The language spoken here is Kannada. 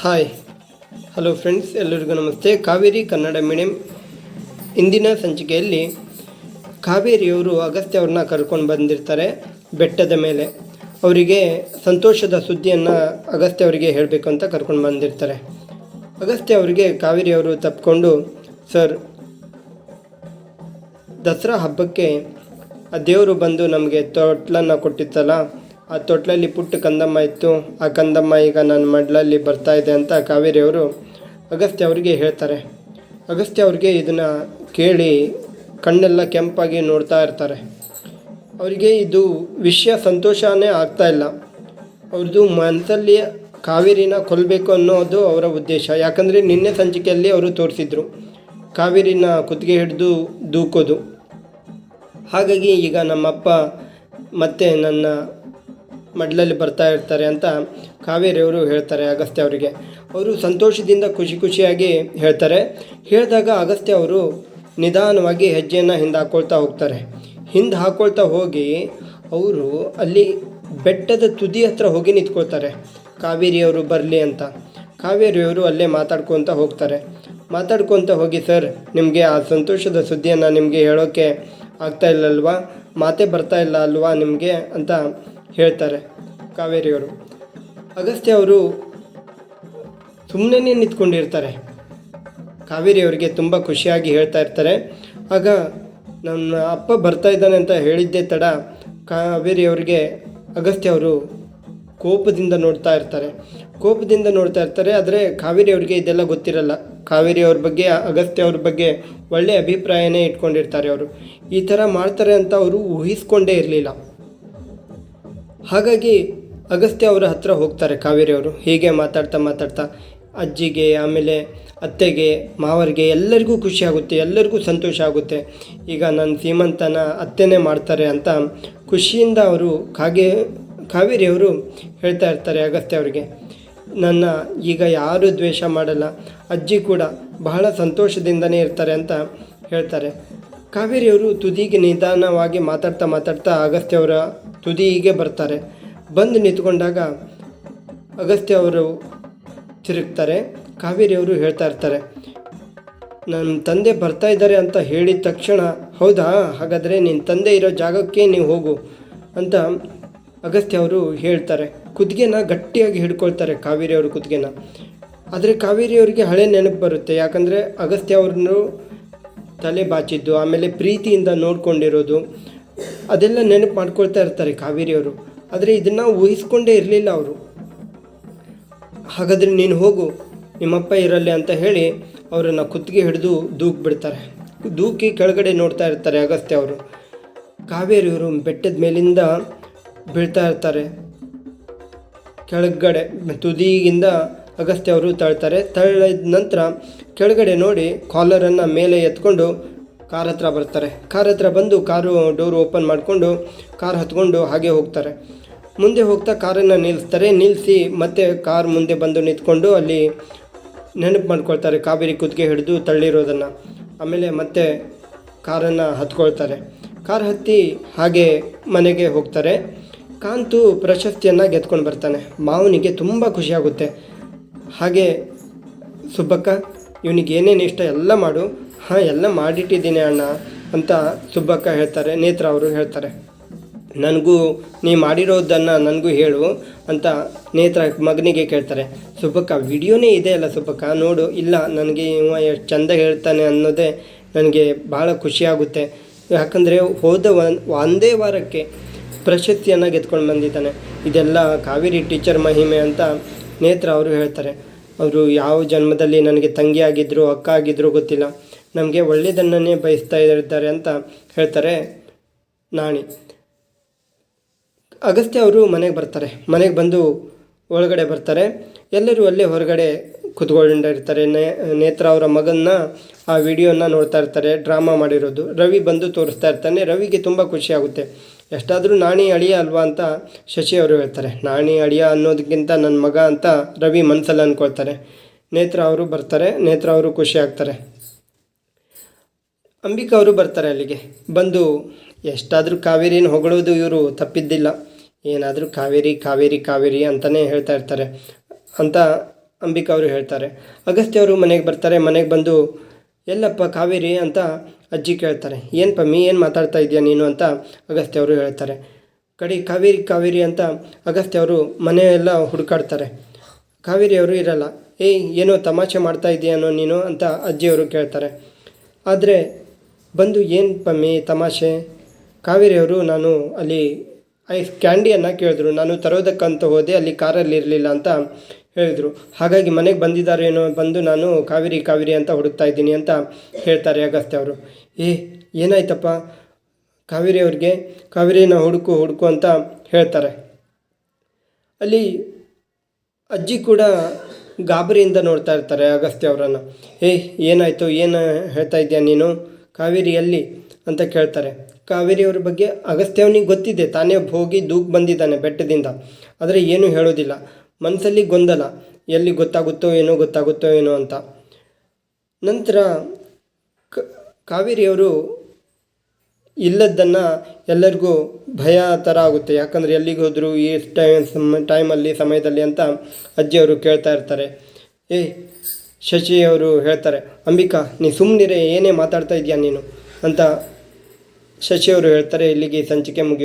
ಹಾಯ್ ಹಲೋ ಫ್ರೆಂಡ್ಸ್ ಎಲ್ಲರಿಗೂ ನಮಸ್ತೆ. ಕಾವೇರಿ ಕನ್ನಡ ಮೀಡಿಯಂ ಇಂದಿನ ಸಂಚಿಕೆಯಲ್ಲಿ ಕಾವೇರಿಯವರು ಅಗಸ್ತ್ಯ ಅವ್ರನ್ನ ಕರ್ಕೊಂಡು ಬಂದಿರ್ತಾರೆ ಬೆಟ್ಟದ ಮೇಲೆ. ಅವರಿಗೆ ಸಂತೋಷದ ಸುದ್ದಿಯನ್ನು ಅಗಸ್ತ್ಯ ಅವರಿಗೆ ಹೇಳಬೇಕು ಅಂತ ಕರ್ಕೊಂಡು ಬಂದಿರ್ತಾರೆ. ಅಗಸ್ತ್ಯ ಅವರಿಗೆ ಕಾವೇರಿಯವರು ತಪ್ಪಿಕೊಂಡು ಸರ್, ದಸರಾ ಹಬ್ಬಕ್ಕೆ ಆ ದೇವರು ಬಂದು ನಮಗೆ ತೊಟ್ಲನ್ನು ಕೊಟ್ಟಿತ್ತಲ್ಲ ಆ ತೊಟ್ಲಲ್ಲಿ ಪುಟ್ಟ ಕಂದಮ್ಮ ಇತ್ತು. ಆ ಕಂದಮ್ಮ ಈಗ ನನ್ನ ಮಡ್ಲಲ್ಲಿ ಬರ್ತಾ ಇದೆ ಅಂತ ಕಾವೇರಿಯವರು ಅಗಸ್ತ್ಯ ಅವರಿಗೆ ಹೇಳ್ತಾರೆ. ಅಗಸ್ತ್ಯ ಅವ್ರಿಗೆ ಇದನ್ನು ಕೇಳಿ ಕಣ್ಣೆಲ್ಲ ಕೆಂಪಾಗಿ ನೋಡ್ತಾ ಇರ್ತಾರೆ. ಅವರಿಗೆ ಇದು ವಿಷಯ ಸಂತೋಷನೇ ಆಗ್ತಾ ಇಲ್ಲ. ಅವ್ರದ್ದು ಮನಸ್ಸಲ್ಲಿ ಕಾವೇರಿನ ಕೊಲ್ಲಬೇಕು ಅನ್ನೋದು ಅವರ ಉದ್ದೇಶ. ಯಾಕಂದರೆ ನಿನ್ನೆ ಸಂಚಿಕೆಯಲ್ಲಿ ಅವರು ತೋರಿಸಿದ್ರು. ಕಾವೇರಿನ ಕುತ್ತಿಗೆ ಹಿಡಿದು ದೂಕೋದು. ಹಾಗಾಗಿ ಈಗ ನಮ್ಮಪ್ಪ ಮತ್ತೆ ನನ್ನ ಮಡ್ಲಲ್ಲಿ ಬರ್ತಾ ಇರ್ತಾರೆ ಅಂತ ಕಾವೇರಿಯವರು ಹೇಳ್ತಾರೆ ಅಗಸ್ತ್ಯ ಅವರಿಗೆ. ಅವರು ಸಂತೋಷದಿಂದ ಖುಷಿ ಖುಷಿಯಾಗಿ ಹೇಳ್ತಾರೆ. ಹೇಳಿದಾಗ ಅಗಸ್ತ್ಯ ಅವರು ನಿಧಾನವಾಗಿ ಹೆಜ್ಜೆಯನ್ನು ಹಿಂದೆ ಹಾಕ್ಕೊಳ್ತಾ ಹೋಗ್ತಾರೆ. ಹಿಂದೆ ಹಾಕ್ಕೊಳ್ತಾ ಹೋಗಿ ಅವರು ಅಲ್ಲಿ ಬೆಟ್ಟದ ತುದಿ ಹತ್ರ ಹೋಗಿ ನಿಂತ್ಕೊಳ್ತಾರೆ. ಕಾವೇರಿಯವರು ಬರಲಿ ಅಂತ. ಕಾವೇರಿಯವರು ಅಲ್ಲೇ ಮಾತಾಡ್ಕೊತ ಹೋಗ್ತಾರೆ. ಮಾತಾಡ್ಕೊತ ಹೋಗಿ, ಸರ್, ನಿಮಗೆ ಆ ಸಂತೋಷದ ಸುದ್ದಿಯನ್ನು ನಿಮಗೆ ಹೇಳೋಕ್ಕೆ ಆಗ್ತಾ ಇಲ್ಲಲ್ವಾ? ಮಾತೇ ಬರ್ತಾ ಇಲ್ಲ ಅಲ್ವಾ ನಿಮಗೆ? ಅಂತ ಹೇಳ್ತಾರೆ ಕಾವೇರಿಯವರು. ಅಗಸ್ತ್ಯ ಅವರು ಸುಮ್ಮನೆ ನಿಂತ್ಕೊಂಡಿರ್ತಾರೆ. ಕಾವೇರಿ ಅವರಿಗೆ ತುಂಬ ಖುಷಿಯಾಗಿ ಹೇಳ್ತಾ ಇರ್ತಾರೆ. ಆಗ ನನ್ನ ಅಪ್ಪ ಬರ್ತಾ ಇದ್ದಾನೆ ಅಂತ ಹೇಳಿದ್ದೆ ತಡ ಕಾವೇರಿ ಅವರಿಗೆ ಅಗಸ್ತ್ಯ ಅವರು ಕೋಪದಿಂದ ನೋಡ್ತಾ ಇರ್ತಾರೆ. ಕೋಪದಿಂದ ನೋಡ್ತಾ ಇರ್ತಾರೆ, ಆದರೆ ಕಾವೇರಿ ಅವರಿಗೆ ಇದೆಲ್ಲ ಗೊತ್ತಿರಲ್ಲ. ಕಾವೇರಿ ಅವ್ರ ಬಗ್ಗೆ, ಅಗಸ್ತ್ಯ ಅವ್ರ ಬಗ್ಗೆ ಒಳ್ಳೆಯ ಅಭಿಪ್ರಾಯನೇ ಇಟ್ಕೊಂಡಿರ್ತಾರೆ ಅವರು. ಈ ಥರ ಮಾಡ್ತಾರೆ ಅಂತ ಅವರು ಊಹಿಸ್ಕೊಂಡೇ ಇರಲಿಲ್ಲ. ಹಾಗಾಗಿ ಅಗಸ್ತ್ಯ ಅವರ ಹತ್ರ ಹೋಗ್ತಾರೆ ಕಾವೇರಿ ಅವರು. ಹೀಗೆ ಮಾತಾಡ್ತಾ ಮಾತಾಡ್ತಾ ಅಜ್ಜಿಗೆ, ಆಮೇಲೆ ಅತ್ತೆಗೆ, ಮಾವರಿಗೆ ಎಲ್ಲರಿಗೂ ಖುಷಿ ಆಗುತ್ತೆ, ಎಲ್ಲರಿಗೂ ಸಂತೋಷ ಆಗುತ್ತೆ. ಈಗ ನನ್ನ ಸೀಮಂತನ ಅತ್ತೆನೇ ಮಾಡ್ತಾರೆ ಅಂತ ಖುಷಿಯಿಂದ ಅವರು ಕಾಗೆ ಕಾವೇರಿಯವರು ಹೇಳ್ತಾ ಇರ್ತಾರೆ ಅಗಸ್ತ್ಯ ಅವರಿಗೆ. ನನ್ನ ಈಗ ಯಾರೂ ದ್ವೇಷ ಮಾಡಲ್ಲ, ಅಜ್ಜಿ ಕೂಡ ಬಹಳ ಸಂತೋಷದಿಂದನೇ ಇರ್ತಾರೆ ಅಂತ ಹೇಳ್ತಾರೆ. ಕಾವೇರಿಯವರು ತುದಿಗೆ ನಿಧಾನವಾಗಿ ಮಾತಾಡ್ತಾ ಮಾತಾಡ್ತಾ ಅಗಸ್ತ್ಯ ಅವರ ತುದಿಗೆ ಬರ್ತಾರೆ. ಬಂದು ನಿಂತ್ಕೊಂಡಾಗ ಅಗಸ್ತ್ಯ ಅವರು ತಿರುಗ್ತಾರೆ. ಕಾವೇರಿಯವರು ಹೇಳ್ತಾ ಇರ್ತಾರೆ, ನನ್ನ ತಂದೆ ಬರ್ತಾ ಇದ್ದಾರೆ ಅಂತ ಹೇಳಿದ ತಕ್ಷಣ, ಹೌದಾ? ಹಾಗಾದರೆ ನಿನ್ನ ತಂದೆ ಇರೋ ಜಾಗಕ್ಕೆ ನೀವು ಹೋಗು ಅಂತ ಅಗಸ್ತ್ಯ ಅವರು ಹೇಳ್ತಾರೆ. ಕುದ್ಗೆನ ಗಟ್ಟಿಯಾಗಿ ಹಿಡ್ಕೊಳ್ತಾರೆ ಕಾವೇರಿ ಅವರು ಕುದುಗೆನ. ಆದರೆ ಕಾವೇರಿ ಅವರಿಗೆ ಹಳೆ ನೆನಪು ಬರುತ್ತೆ. ಯಾಕಂದರೆ ಅಗಸ್ತ್ಯ ಅವ್ರನ್ನು ತಲೆ ಬಾಚಿದ್ದು, ಆಮೇಲೆ ಪ್ರೀತಿಯಿಂದ ನೋಡ್ಕೊಂಡಿರೋದು ಅದೆಲ್ಲ ನೆನಪು ಮಾಡ್ಕೊಳ್ತಾ ಇರ್ತಾರೆ ಕಾವೇರಿಯವರು. ಆದರೆ ಇದನ್ನು ಊಹಿಸ್ಕೊಂಡೇ ಇರಲಿಲ್ಲ ಅವರು. ಹಾಗಾದರೆ ನೀನು ಹೋಗು, ನಿಮ್ಮಪ್ಪ ಇರಲ್ಲೇ ಅಂತ ಹೇಳಿ ಅವರನ್ನು ಕುತ್ತಿಗೆ ಹಿಡಿದು ದೂಕ್ ಬಿಡ್ತಾರೆ. ದೂಕಿ ಕೆಳಗಡೆ ನೋಡ್ತಾ ಇರ್ತಾರೆ ಅಗಸ್ತ್ಯ ಅವರು. ಕಾವೇರಿಯವರು ಬೆಟ್ಟದ ಮೇಲಿಂದ ಬೀಳ್ತಾ ಇರ್ತಾರೆ. ಕೆಳಗಡೆ, ತುದಿಯಿಂದ ಅಗಸ್ತ್ಯ ಅವರು ತಳ್ತಾರೆ. ತಳ್ಳಿದ ನಂತರ ಕೆಳಗಡೆ ನೋಡಿ ಕಾಲರನ್ನು ಮೇಲೆ ಎತ್ಕೊಂಡು ಕಾರ್ ಹತ್ರ ಬರ್ತಾರೆ. ಕಾರ್ ಹತ್ರ ಬಂದು ಕಾರು ಡೋರ್ ಓಪನ್ ಮಾಡಿಕೊಂಡು ಕಾರ್ ಹತ್ಕೊಂಡು ಹಾಗೆ ಹೋಗ್ತಾರೆ. ಮುಂದೆ ಹೋಗ್ತಾ ಕಾರನ್ನು ನಿಲ್ಲಿಸ್ತಾರೆ ನಿಲ್ಲಿಸಿ ಮತ್ತೆ ಕಾರ್ ಮುಂದೆ ಬಂದು ನಿಂತ್ಕೊಂಡು ಅಲ್ಲಿ ನೆನಪು ಮಾಡ್ಕೊಳ್ತಾರೆ. ಕಾವೇರಿ ಕುದಿಗೆ ಹಿಡಿದು ತಳ್ಳಿರೋದನ್ನು. ಆಮೇಲೆ ಮತ್ತೆ ಕಾರನ್ನು ಹತ್ಕೊಳ್ತಾರೆ. ಕಾರ್ ಹತ್ತಿ ಹಾಗೆ ಮನೆಗೆ ಹೋಗ್ತಾರೆ. ಕಾಂತು ಪ್ರಶಸ್ತಿಯನ್ನು ಗೆದ್ಕೊಂಡು ಬರ್ತಾನೆ. ಮಾವನಿಗೆ ತುಂಬ ಖುಷಿಯಾಗುತ್ತೆ ಹಾಗೆ ಸುಬ್ಬಕ್ಕ, ಇವನಿಗೆ ಏನೇನು ಇಷ್ಟ ಎಲ್ಲ ಮಾಡು. ಹಾಂ, ಎಲ್ಲ ಮಾಡಿಟ್ಟಿದ್ದೀನಿ ಅಣ್ಣ ಅಂತ ಸುಬ್ಬಕ್ಕ ಹೇಳ್ತಾರೆ, ನೇತ್ರ ಅವರು ಹೇಳ್ತಾರೆ. ನನಗೂ ನೀ ಮಾಡಿರೋದನ್ನು ನನಗೂ ಹೇಳು ಅಂತ ನೇತ್ರ ಮಗನಿಗೆ ಕೇಳ್ತಾರೆ. ಸುಬ್ಬಕ್ಕ, ವಿಡಿಯೋನೇ ಇದೆ ಅಲ್ಲ ಸುಬ್ಬಕ್ಕ, ನೋಡು, ಇಲ್ಲ, ನನಗೆ ಇವ ಎಷ್ಟು ಚಂದ ಹೇಳ್ತಾನೆ ಅನ್ನೋದೇ ನನಗೆ ಭಾಳ ಖುಷಿಯಾಗುತ್ತೆ ಯಾಕಂದರೆ ಹೋದ ಒಂದು ವಾರಕ್ಕೆ ಪ್ರಶಸ್ತಿಯನ್ನು ಗೆದ್ಕೊಂಡು ಬಂದಿದ್ದಾನೆ. ಇದೆಲ್ಲ ಕಾವೇರಿ ಟೀಚರ್ ಮಹಿಮೆ ಅಂತ ನೇತ್ರ ಅವರು ಹೇಳ್ತಾರೆ. ಅವರು ಯಾವ ಜನ್ಮದಲ್ಲಿ ನನಗೆ ತಂಗಿ ಅಕ್ಕ ಆಗಿದ್ರು ಗೊತ್ತಿಲ್ಲ. ನಮಗೆ ಒಳ್ಳೆಯದನ್ನೇ ಬಯಸ್ತಾ ಇದ್ದಾರೆ ಅಂತ ಹೇಳ್ತಾರೆ ನಾಣಿ. ಅಗಸ್ತ್ಯ ಅವರು ಮನೆಗೆ ಬರ್ತಾರೆ. ಮನೆಗೆ ಬಂದು ಒಳಗಡೆ ಬರ್ತಾರೆ. ಎಲ್ಲರೂ ಅಲ್ಲೇ ಹೊರಗಡೆ ಕುತ್ಕೊಂಡಿರ್ತಾರೆ. ನೇ, ನೇತ್ರ ಅವರ ಮಗನ್ನ ಆ ವಿಡಿಯೋನ ನೋಡ್ತಾ ಇರ್ತಾರೆ, ಡ್ರಾಮಾ ಮಾಡಿರೋದು. ರವಿ ಬಂದು ತೋರಿಸ್ತಾ ಇರ್ತಾನೆ. ರವಿಗೆ ತುಂಬ ಖುಷಿ ಆಗುತ್ತೆ. ಎಷ್ಟಾದರೂ ನಾಣಿ ಅಳಿಯ ಅಲ್ವಾ ಅಂತ ಶಶಿ ಅವರು ಹೇಳ್ತಾರೆ. ನಾಣಿ ಅಳಿಯ ಅನ್ನೋದಕ್ಕಿಂತ ನನ್ನ ಮಗ ಅಂತ ರವಿ ಮನಸ್ಸಲ್ಲಿ ಅಂದ್ಕೊಳ್ತಾರೆ ನೇತ್ರ ಅವರು ಬರ್ತಾರೆ. ನೇತ್ರ ಅವರು ಖುಷಿ ಆಗ್ತಾರೆ. ಅಂಬಿಕಾ ಅವರು ಬರ್ತಾರೆ ಅಲ್ಲಿಗೆ. ಬಂದು ಎಷ್ಟಾದರೂ ಕಾವೇರಿನ ಹೊಗಳೋದು ಇವರು ತಪ್ಪಿದ್ದಿಲ್ಲ. ಏನಾದರೂ ಕಾವೇರಿ ಕಾವೇರಿ ಕಾವೇರಿ ಅಂತಲೇ ಹೇಳ್ತಾ ಇರ್ತಾರೆ ಅಂತ ಅಂಬಿಕಾ ಅವರು ಹೇಳ್ತಾರೆ. ಅಗಸ್ತ್ಯ ಅವರು ಮನೆಗೆ ಬರ್ತಾರೆ. ಮನೆಗೆ ಬಂದು, ಎಲ್ಲಪ್ಪ ಕಾವೇರಿ ಅಂತ ಅಜ್ಜಿ ಕೇಳ್ತಾರೆ. ಏನು ಪಮ್ಮಿ ಏನು ಮಾತಾಡ್ತಾ ಇದೆಯಾ ನೀನು ಅಂತ ಅಗಸ್ತ್ಯ ಅವರು ಹೇಳ್ತಾರೆ. ಕಡಿ ಕಾವೇರಿ ಕಾವೇರಿ ಅಂತ ಅಗಸ್ತ್ಯ ಅವರು ಮನೆಯೆಲ್ಲ ಹುಡುಕಾಡ್ತಾರೆ. ಕಾವೇರಿ ಅವರು ಇರಲ್ಲ. ಏಯ್, ಏನೋ ತಮಾಷೆ ಮಾಡ್ತಾ ಇದೆಯಾನೋ ನೀನು ಅಂತ ಅಜ್ಜಿಯವರು ಕೇಳ್ತಾರೆ. ಆದರೆ ಬಂದು ಏನು ಪಮ್ಮಿ, ತಮಾಷೆ? ಕಾವೇರಿಯವರು ನಾನು ಅಲ್ಲಿ ಐಸ್ ಕ್ಯಾಂಡಿಯನ್ನು ಕೇಳಿದ್ರು. ನಾನು ತರೋದಕ್ಕಂತ ಹೋದೆ, ಅಲ್ಲಿ ಕಾರಲ್ಲಿ ಇರಲಿಲ್ಲ ಅಂತ ಹೇಳಿದರು. ಹಾಗಾಗಿ ಮನೆಗೆ ಬಂದಿದ್ದಾರೇನೋ ಬಂದು ನಾನು ಕಾವೇರಿ ಕಾವೇರಿ ಅಂತ ಹುಡುಕ್ತಾ ಇದ್ದೀನಿ ಅಂತ ಹೇಳ್ತಾರೆ ಅಗಸ್ತ್ಯ ಅವರು. ಏ, ಏನಾಯ್ತಪ್ಪ? ಕಾವೇರಿ ಅವ್ರಿಗೆ ಕಾವೇರಿನ ಹುಡುಕು ಹುಡುಕು ಅಂತ ಹೇಳ್ತಾರೆ. ಅಲ್ಲಿ ಅಜ್ಜಿ ಕೂಡ ಗಾಬರಿಯಿಂದ ನೋಡ್ತಾ ಇರ್ತಾರೆ ಅಗಸ್ತ್ಯ ಅವರನ್ನು. ಏಯ್ ಏನಾಯಿತು? ಏನು ಹೇಳ್ತಾ ಇದೆಯಾ ನೀನು? ಕಾವೇರಿ ಎಲ್ಲಿ ಅಂತ ಕೇಳ್ತಾರೆ. ಕಾವೇರಿಯವ್ರ ಬಗ್ಗೆ ಅಗಸ್ತ್ಯವನಿಗೆ ಗೊತ್ತಿದೆ. ತಾನೇ ಹೋಗಿ ದೂಕ್ ಬಂದಿದ್ದಾನೆ ಬೆಟ್ಟದಿಂದ. ಆದರೆ ಏನೂ ಹೇಳೋದಿಲ್ಲ ಮನಸ್ಸಲ್ಲಿ ಗೊಂದಲ. ಎಲ್ಲಿ ಗೊತ್ತಾಗುತ್ತೋ ಏನೋ ಗೊತ್ತಾಗುತ್ತೋ ಏನೋ ಅಂತ. ನಂತರ ಕ, ಕಾವೇರಿಯವರು ಇಲ್ಲದ್ದನ್ನು ಎಲ್ಲರಿಗೂ ಭಯ ಥರ ಆಗುತ್ತೆ. ಯಾಕಂದರೆ ಎಲ್ಲಿಗೆ ಹೋದರು, ಈ ಟೈಮ್ ಟೈಮಲ್ಲಿ ಸಮಯದಲ್ಲಿ ಅಂತ ಅಜ್ಜಿಯವರು ಕೇಳ್ತಾ ಇರ್ತಾರೆ. ಏ ಶಶಿ ಅವರು ಹೇಳ್ತಾರೆ, ಅಂಬಿಕಾ, ನೀ ಸುಮ್ಮನಿರೆ ಏನೇ ಮಾತಾಡ್ತಾ ಇದೆಯಾ ನೀನು? ಅಂತ ಶಶಿಯವರು ಹೇಳ್ತಾರೆ, ಇಲ್ಲಿಗೆ ಸಂಚಿಕೆ ಮುಗಿ